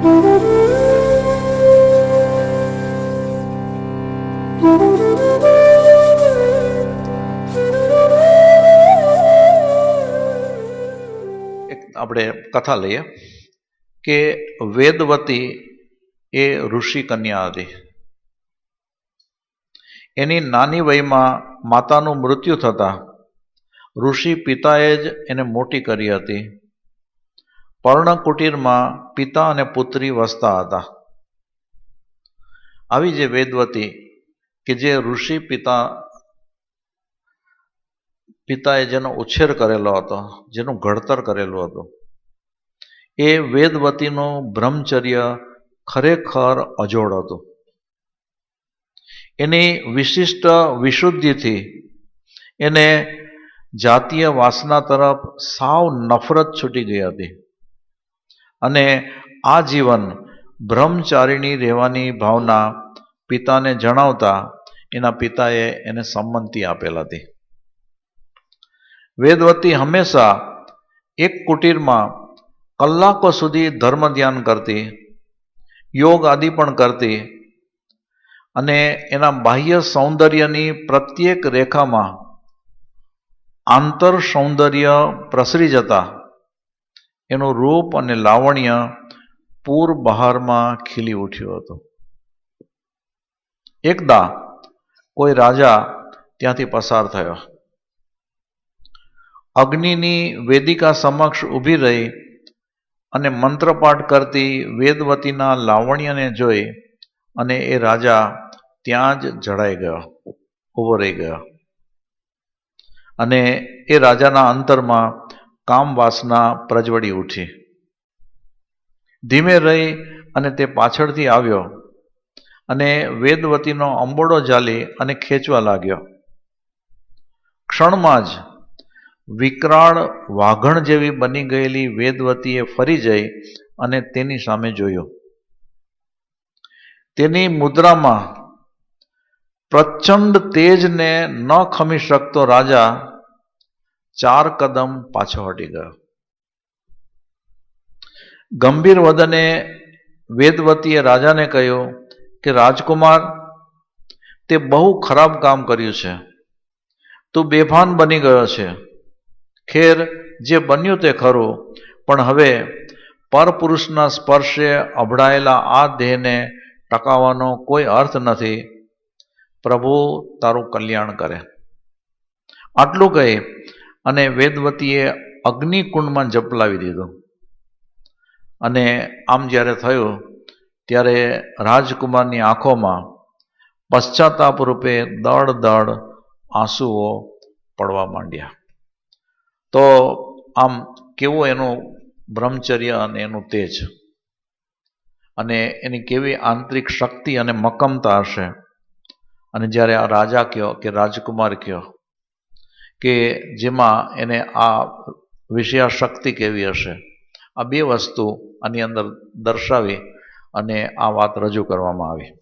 આપણે કથા લઈએ કે વેદવતી એ ઋષિ કન્યા હતી. એની નાની વયમાં માતાનું મૃત્યુ થતાં ઋષિ પિતાએ જ એને મોટી કરી હતી. પર્ણકુટીરમાં પિતા અને પુત્રી વસતા હતા. આવી જે વેદવતી કે જે ઋષિ પિતા, પિતાએ જેનો ઉછેર કરેલો હતો, જેનું ઘડતર કરેલું હતું, એ વેદવતીનું બ્રહ્મચર્ય ખરેખર અજોડ હતું. એની વિશિષ્ટ વિશુદ્ધિથી એને જાતીય વાસના તરફ સાવ નફરત છૂટી ગઈ હતી. અને આ જીવન બ્રહ્મચારીણી રહેવાની ભાવના પિતાને જણાવતા એના પિતાએ એને સંમતિ આપેલ હતી. વેદવતી હંમેશા એક કુટીરમાં કલાકો સુધી ધર્મ ધ્યાન કરતી, યોગ આદિ પણ કરતી અને એના બાહ્ય સૌંદર્યની પ્રત્યેક રેખામાં આંતર સૌંદર્ય પ્રસરી જતા એનું રૂપ અને લાવણ્ય પૂર બહારમાં ખીલી ઉઠ્યું હતું. એકદા કોઈ રાજા ત્યાંથી પસાર થયો. અગ્નિની વેદિકા સમક્ષ ઊભી રહી અને મંત્રપાઠ કરતી વેદવતીના લાવણ્યને જોઈ અને એ રાજા ત્યાં જ જડાઈ ગયો, ઊભો રહી ગયો. અને એ રાજાના અંતરમાં કામ વાસના પ્રજવડી ઉઠી. ધીમે રહી અને તે પાછળથી આવ્યો અને વેદવતીનો અંબોડો ઝાલી અને ખેંચવા લાગ્યો. ક્ષણમાં જ વિકરાળ વાઘણ જેવી બની ગયેલી વેદવતીએ ફરી જઈ અને તેની સામે જોયો. તેની મુદ્રામાં પ્રચંડ તેજને ન ખમી શકતો રાજા ચાર કદમ પાછો હટી ગયો. ગંભીર વદને વેદવતીએ રાજાને કહ્યું કે, રાજકુમાર, તે બહુ ખરાબ કામ કર્યું છે. તું બેભાન બની ગયો છે. ખેર, જે બન્યું તે ખરું, પણ હવે પરપુરુષના સ્પર્શે અભડાયેલા આ દેહને ટકાવવાનો કોઈ અર્થ નથી. પ્રભુ તારું કલ્યાણ કરે. આટલું કહી અને વેદવતીએ અગ્નિકુંડમાં જપલાવી દીધું. અને આમ જ્યારે થયું, ત્યારે રાજકુમારની આંખોમાં પશ્ચાતાપ રૂપે દળ દળ આંસુઓ પડવા માંડ્યા. તો આમ કેવું એનું બ્રહ્મચર્ય અને એનું તેજ? અને એની કેવી આંતરિક શક્તિ અને મક્કમતા હશે? અને જ્યારે આ રાજા કહ્યો કે રાજકુમાર કયો કે જેમાં એને આ વિષયા શક્તિ કેવી હશે? આ બે વસ્તુ આની અંદર દર્શાવી અને આ વાત રજૂ કરવામાં આવી.